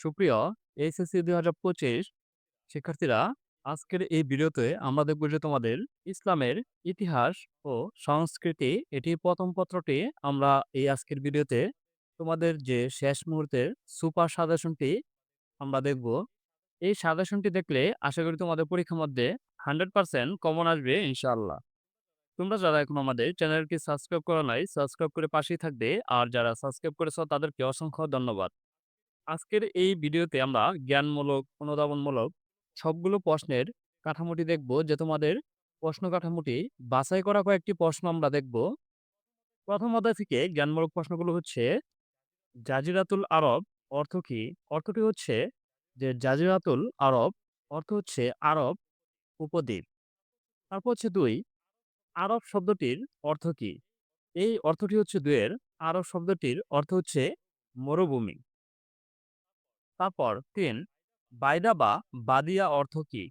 সুপ্রিয়, এইচএসসি দুই হাজার পঁচিশ শিক্ষার্থীরা, আজকের এই ভিডিওতে আমরা দেখব যে তোমাদের ইসলামের ইতিহাস ও সংস্কৃতি এটি প্রথম পত্রটি আমরা এই আজকের ভিডিওতে তোমাদের যে শেষ মুহূর্তের সুপার সাজেশনটি আমরা দেখব। এই সাজেশনটি দেখলে আশা করি তোমাদের পরীক্ষার মধ্যে হান্ড্রেড পার্সেন্ট কমন আসবে ইনশাআল্লাহ। তোমরা যারা এখন আমাদের চ্যানেলটি সাবস্ক্রাইব করা নাই, সাবস্ক্রাইব করে পাশেই থাকবে। আর যারা সাবস্ক্রাইব করেছ তাদেরকে অসংখ্য ধন্যবাদ। আজকের এই ভিডিওতে আমরা জ্ঞানমূলক, অনুধাবনমূলক সবগুলো প্রশ্নের কাঠামোটি দেখব যে তোমাদের প্রশ্ন কাঠামোটি বাছাই করা কয়েকটি প্রশ্ন আমরা দেখব। প্রথম অধ্যায় থেকে জ্ঞানমূলক প্রশ্নগুলো হচ্ছে, জাজিরাতুল আরব অর্থ কি? অর্থটি হচ্ছে যে জাজিরাতুল আরব অর্থ হচ্ছে আরব উপদ্বীপ। তারপর হচ্ছে দুই, আরব শব্দটির অর্থ কি? এই অর্থটি হচ্ছে দুয়ের আরব শব্দটির অর্থ হচ্ছে মরুভূমি। তারপর তিন, বাইদা বা বাদিয়া অর্থ কি?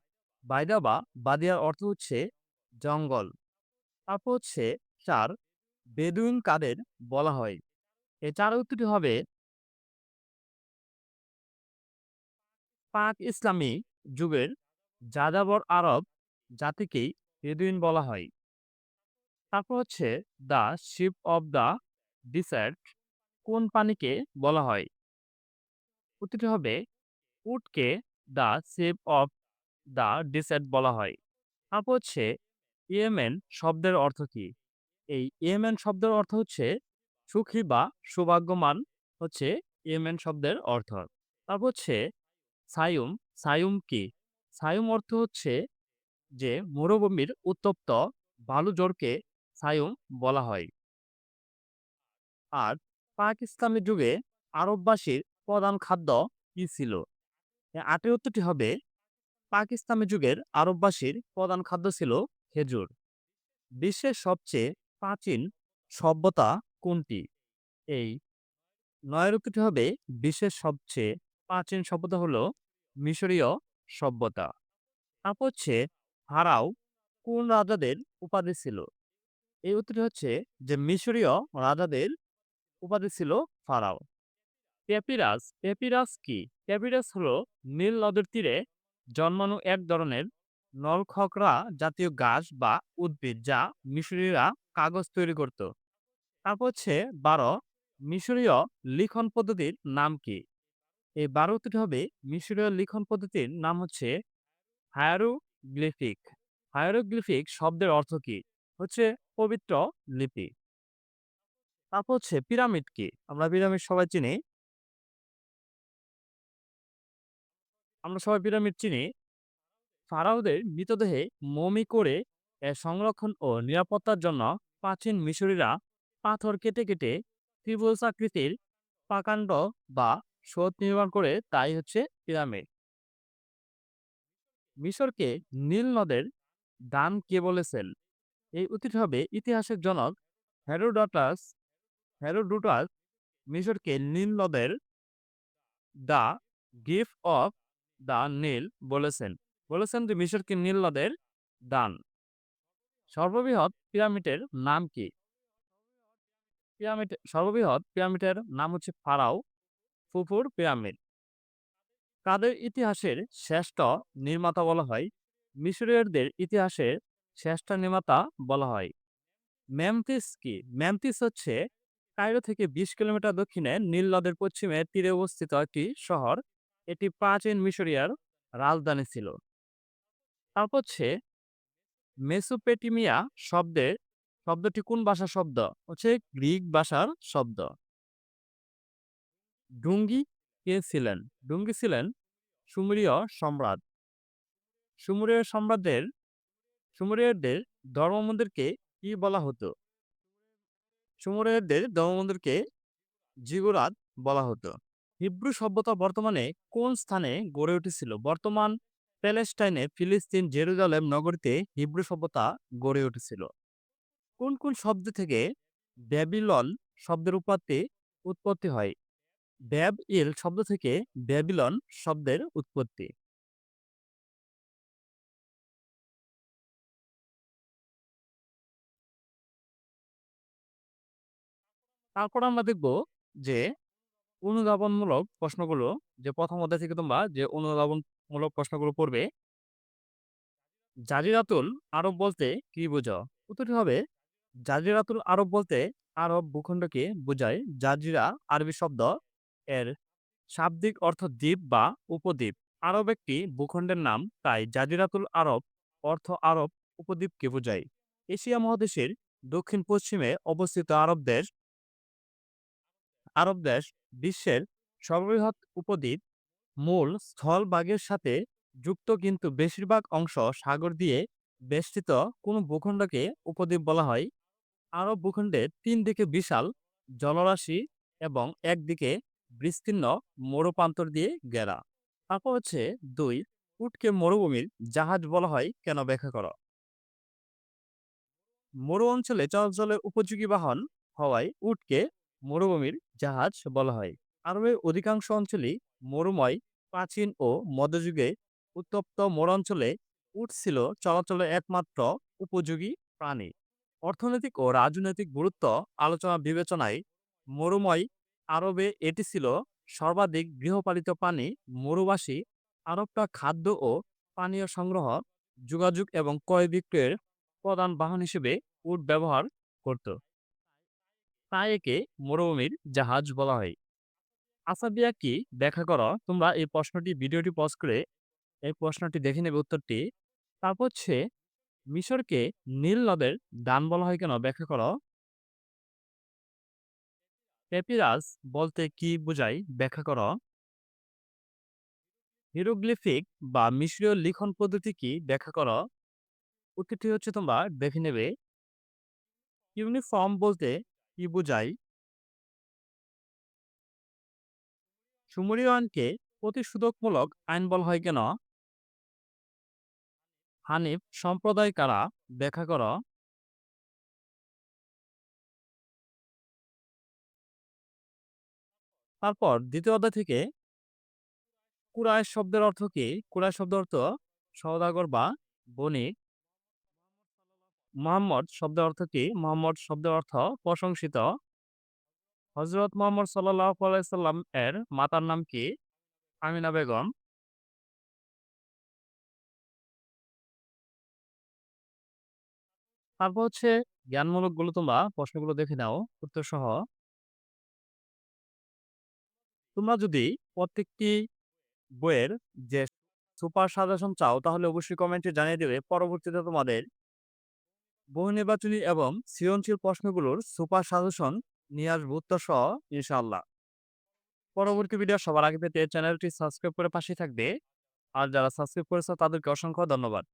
বাইদা বা বাদিয়ার অর্থ হচ্ছে জঙ্গল। তারপর হচ্ছে চার, বেদুইন কাদের বলা হয়। এই চার উত্তরটি হবে পাক ইসলামী যুগের যাযাবর আরব জাতিকেই বেদুইন বলা হয়। তারপর হচ্ছে the ship of the desert কোন পানিকে বলা হয়? উত্তরটি হবে উটকে the ship of the desert বলা হয়। তারপর হচ্ছে ইয়েমেন শব্দের অর্থ কি? এই ইয়েমেন শব্দের অর্থ হচ্ছে সুখী বা সৌভাগ্যমান হচ্ছে ইয়েমেন শব্দের অর্থ। তারপর হচ্ছে সায়ুম সায়ুম কি? সায়ুম অর্থ হচ্ছে যে মরুভূমির উত্তপ্ত বালু জোরকে সায়ুম বলা হয়। আর পাক ইসলামের যুগে আরববাসীর প্রধান খাদ্য কি ছিল? আটের উত্তরটি হবে, পাকিস্তানি যুগের আরববাসীর প্রধান খাদ্য ছিল খেজুর। বিশ্বের সবচেয়ে প্রাচীন সভ্যতা কোনটি? এই নয়ের উত্তরটি হবে, বিশ্বের সবচেয়ে প্রাচীন সভ্যতা হল মিশরীয় সভ্যতা। তারপর হচ্ছে হারাও কোন রাজাদের উপাধি ছিল? এই উত্তরটি হচ্ছে যে, মিশরীয় রাজাদের উপাধি ছিল ফারাও। প্যাপিরাস প্যাপিরাস কি? প্যাপিরাস হলো নীল নদের তীরে জন্মানো এক ধরনের নলখকরা জাতীয় গাছ বা উদ্ভিদ যা মিশরীয়রা কাগজ তৈরি করত। তারপর হচ্ছে বারো, মিশরীয় লিখন পদ্ধতির নাম কি? এই বারো উত্তরটি হবে মিশরীয় লিখন পদ্ধতির নাম হচ্ছে হায়ারোগ্লিফিক। হায়ারোগ্লিফিক শব্দের অর্থ কি? হচ্ছে পবিত্র লিপি। তারপর হচ্ছে পিরামিড কি? আমরা পিরামিড সবাই চিনি। আমরা সবাই পিরামিড চিনি। ফারাওদের মৃতদেহে মমি করে সংরক্ষণ ও নিরাপত্তার জন্য প্রাচীন মিশরীরা পাথর কেটে কেটে ত্রিভুজাকৃতির পাকাণ্ড বা স্রোত নির্মাণ করে তাই হচ্ছে পিরামিড। মিশরকে নীল নদের দান কে বলেছেন এই উত্তরটি হবে ইতিহাসের জনক হেরোডটাস, হেরোডুটাস মিশরকে নীল নদের the gift of the Nile বলেছেন। বলেছেন যে, মিশরকে নীল নদের দান। সর্ববৃহৎ পিরামিডের নাম কি? পিরামিড সর্ববৃহৎ পিরামিডের নাম হচ্ছে ফারাও, ফুফুর পিরামিড। কাদের ইতিহাসের শ্রেষ্ঠ নির্মাতা বলা হয়? মিশরীয়দের ইতিহাসের শ্রেষ্ঠ নির্মাতা বলা হয়। ম্যামথিস কি? ম্যামথিস হচ্ছে কায়রো থেকে বিশ কিলোমিটার দক্ষিণে নীল নদের পশ্চিমে তীরে অবস্থিত একটি শহর। এটি প্রাচীন মিশরিয়ার রাজধানী ছিল। তারপর হচ্ছে মেসোপেটিমিয়া শব্দের শব্দটি কোন ভাষার শব্দ? হচ্ছে গ্রিক ভাষার শব্দ। ডুঙ্গি কে ছিলেন? ডুঙ্গি ছিলেন সুমেরীয় সম্রাট। সুমেরীয় সম্রাটদের, সুমেরীয়দের ধর্মমন্দিরকে কি বলা হতো? সুমেরীয়দের ধর্মমন্দিরকে জিগুরাত বলা হতো। হিব্রু সভ্যতা বর্তমানে কোন স্থানে গড়ে উঠেছিল? বর্তমান প্যালেস্টাইনে, ফিলিস্তিন, জেরুজালেম নগরীতে হিব্রু সভ্যতা গড়ে উঠেছিল। কোন কোন শব্দ থেকে ব্যাবিলন শব্দের উৎপত্তি উৎপত্তি হয়? ব্যাব ইল শব্দ থেকে ব্যাবিলন শব্দের উৎপত্তি। তারপর আমরা দেখব যে অনুধাবনমূলক প্রশ্নগুলো যে প্রথম অধ্যায় থেকে তোমরা যে অনুধাবনমূলক প্রশ্নগুলো পড়বে জাজিরাতুল আরব বলতে কি বোঝাও উত্তরটি হবে জাজিরাতুল আরব বলতে আরব ভূখণ্ডকে বোঝায়। জাজিরা আরবি শব্দ এর শাব্দিক অর্থ দ্বীপ বা উপদ্বীপ। আরব একটি ভূখণ্ডের নাম, তাই জাজিরাতুল আরব অর্থ আরব উপদ্বীপকে বোঝায়। এশিয়া মহাদেশের দক্ষিণ পশ্চিমে অবস্থিত আরব দেশ আরব দেশ বিশ্বের সর্ববৃহৎ উপদ্বীপ মূল স্থলভাগের সাথে যুক্ত কিন্তু বেশিরভাগ অংশ সাগর দিয়ে বেষ্টিত কোনো ভূখণ্ডকে উপদ্বীপ বলা হয়। আরব ভূখণ্ডের তিন দিকে বিশাল জলরাশি এবং একদিকে বিস্তীর্ণ মরুপ্রান্তর দিয়ে ঘেরা। তারপর হচ্ছে দুই, উটকে মরুভূমির জাহাজ বলা হয়, কেন ব্যাখ্যা করো? মরু অঞ্চলে চলাচলের উপযোগী বাহন হওয়ায় উটকে মরুভূমির জাহাজ বলা হয়। আরবের অধিকাংশ অঞ্চলই মরুময়, প্রাচীন ও মধ্যযুগে উত্তপ্ত মরুঅঞ্চলে উট ছিল চলাচলের একমাত্র উপযোগী প্রাণী। অর্থনৈতিক ও রাজনৈতিক গুরুত্ব আলোচনা বিবেচনায় মরুময় আরবে এটি ছিল সর্বাধিক গৃহপালিত প্রাণী। মরুবাসী আরবটা খাদ্য ও পানীয় সংগ্রহ, যোগাযোগ এবং ক্রয় বিক্রয়ের প্রধান বাহন হিসেবে উট ব্যবহার করত। তাই একে মরুভূমির জাহাজ বলা হয়। আসাবিয়া কি ব্যাখ্যা করো, তোমরা এই প্রশ্নটি, ভিডিওটি পজ করে এই প্রশ্নটি দেখে নেবে উত্তরটি। তারপর হচ্ছে, মিশরকে নীল নদের দান বলা হয় কেন? ব্যাখ্যা করো। পেপিরাস বলতে কি বোঝায়? ব্যাখ্যা করো। হিরোগ্লিফিক বা মিশরীয় লিখন পদ্ধতি কি? ব্যাখ্যা করো। উত্তরটি হচ্ছে তোমরা দেখে নেবে। ইউনিফর্ম বলতে কি বোঝায় সুমরীয় আইনকে প্রতিষেধকমূলক আইন বলা হয় কেন? হানিফ সম্প্রদায় কারা? ব্যাখ্যা কর। তারপর দ্বিতীয় অধ্যায় থেকে কুরাইশ শব্দের অর্থ কি? কুরাইশ শব্দ অর্থ সওদাগর বা বণিক। মোহাম্মদ শব্দের অর্থ কি? মোহাম্মদ শব্দের অর্থ প্রশংসিত। হজরত মোহাম্মদ আলাইসাল্লাম এর মাতার নাম কি? আমিনা বেগম। তারপর হচ্ছে জ্ঞানমূলকগুলো তোমরা প্রশ্নগুলো দেখে নাও উত্তর সহ তোমরা যদি প্রত্যেকটি বইয়ের যে সুপার সাজেশন চাও, তাহলে অবশ্যই কমেন্টে জানিয়ে দেবে। পরবর্তীতে তোমাদের বহু নির্বাচনী এবং সৃজনশীল প্রশ্নগুলোর সুপার সাজেশন নিয়ে আসব উত্তর সহ, ইনশাআল্লাহ। পরবর্তী ভিডিও সবার আগে পেতে চ্যানেলটি সাবস্ক্রাইব করে পাশে থাকবে। আর যারা সাবস্ক্রাইব করেছে তাদেরকে অসংখ্য ধন্যবাদ।